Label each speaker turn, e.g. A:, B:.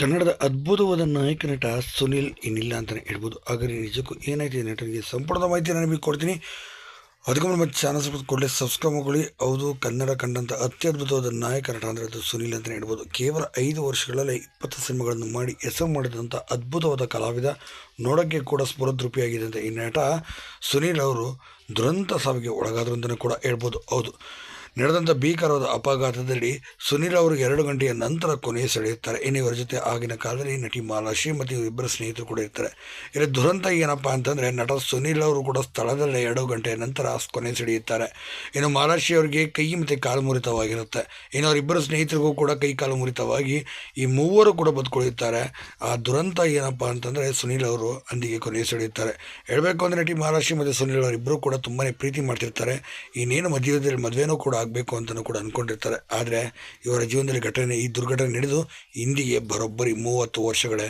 A: ಕನ್ನಡದ ಅದ್ಭುತವಾದ ನಾಯಕ ನಟ ಸುನಿಲ್ ಏನಿಲ್ಲ ಅಂತಲೇ ಹೇಳ್ಬೋದು. ಹಾಗಾಗಿ ನಿಜಕ್ಕೂ ಏನಾಯ್ತು ಈ ನಟನಿಗೆ ಸಂಪೂರ್ಣ ಮಾಹಿತಿ ನಾನು ನಿಮಗೆ ಕೊಡ್ತೀನಿ. ಅದಕ್ಕೂ ನಮ್ಮ ಚಾನಲ್ ಸ್ವಲ್ಪ ಕೂಡಲೇ ಸಬ್ಸ್ಕ್ರೈಬ್ ಮಾಡ್ಕೊಳ್ಳಿ. ಹೌದು, ಕನ್ನಡ ಕಂಡಂಥ ಅತ್ಯದ್ಭುತವಾದ ನಾಯಕ ನಟ ಅಂದರೆ ಅದು ಸುನಿಲ್ ಅಂತಲೇ ಹೇಳ್ಬೋದು. ಕೇವಲ ಐದು ವರ್ಷಗಳಲ್ಲೇ ಇಪ್ಪತ್ತು ಸಿನಿಮಾಗಳನ್ನು ಮಾಡಿ ಹೆಸರು ಮಾಡಿದಂಥ ಅದ್ಭುತವಾದ ಕಲಾವಿದ ನೋಡೋಕ್ಕೆ ಕೂಡ ಸ್ಫುರದ್ರೂಪಿಯಾಗಿದ್ದಂಥ ಈ ನಟ ಸುನಿಲ್ ಅವರು ದುರಂತ ಸಾವಿಗೆ ಒಳಗಾದರು ಅಂತಲೇ ಕೂಡ ಹೇಳ್ಬೋದು. ಹೌದು. ನಡೆದಂಥ ಭೀಕರವಾದ ಅಪಘಾತದಲ್ಲಿ ಸುನೀಲ್ ಅವರು ಎರಡು ಗಂಟೆಯ ನಂತರ ಕೊನೆ ಸೆಳೆಯುತ್ತಾರೆ. ಇನ್ನು ಜೊತೆ ಆಗಿನ ಕಾಲದಲ್ಲಿ ನಟಿ ಮಾಲಾ ಮತ್ತು ಇಬ್ಬರು ಸ್ನೇಹಿತರು ಕೂಡ ಇರ್ತಾರೆ. ಇಲ್ಲಿ ದುರಂತ ಏನಪ್ಪ ಅಂತಂದರೆ ನಟ ಸುನೀಲ್ ಅವರು ಕೂಡ ಸ್ಥಳದಲ್ಲೇ ಎರಡು ಗಂಟೆಯ ನಂತರ ಕೊನೆ ಸೆಳೆಯುತ್ತಾರೆ. ಇನ್ನು ಮಾಲಾಶ್ರೀ ಅವರಿಗೆ ಕೈ ಮತ್ತು ಕಾಲು ಮುರಿತವಾಗಿರುತ್ತೆ. ಇನ್ನು ಅವರಿಬ್ಬರು ಸ್ನೇಹಿತರಿಗೂ ಕೂಡ ಕೈ ಕಾಲು ಮುರಿತವಾಗಿ ಈ ಮೂವರು ಕೂಡ ಬದುಕೊಳ್ಳುತ್ತಾರೆ ಆ ದುರಂತ ಏನಪ್ಪ ಅಂತಂದರೆ ಸುನೀಲ್ ಅವರು ಅಂದಿಗೆ ಕೊನೆ ಸೆಳೆಯುತ್ತಾರೆ. ಹೇಳಬೇಕು ಅಂದರೆ ನಟಿ ಮಹಾರಾಷ್ಟ್ರಿ ಮತ್ತು ಸುನೀಲ್ ಅವರಿಬ್ಬರು ಕೂಡ ತುಂಬಾ ಪ್ರೀತಿ ಮಾಡ್ತಿರ್ತಾರೆ. ಇನ್ನೇನು ಮಧ್ಯದಲ್ಲಿ ಮದುವೆನೂ ಕೂಡ ಆಗಬೇಕು ಅಂತಲೂ ಕೂಡ ಅಂದ್ಕೊಂಡಿರ್ತಾರೆ ಆದರೆ ಇವರ ಜೀವನದಲ್ಲಿ ಘಟನೆ, ಈ ದುರ್ಘಟನೆ ನಡೆದು, ಇಂದಿಗೆ ಬರೋಬ್ಬರಿ ಮೂವತ್ತು ವರ್ಷಗಳೇ.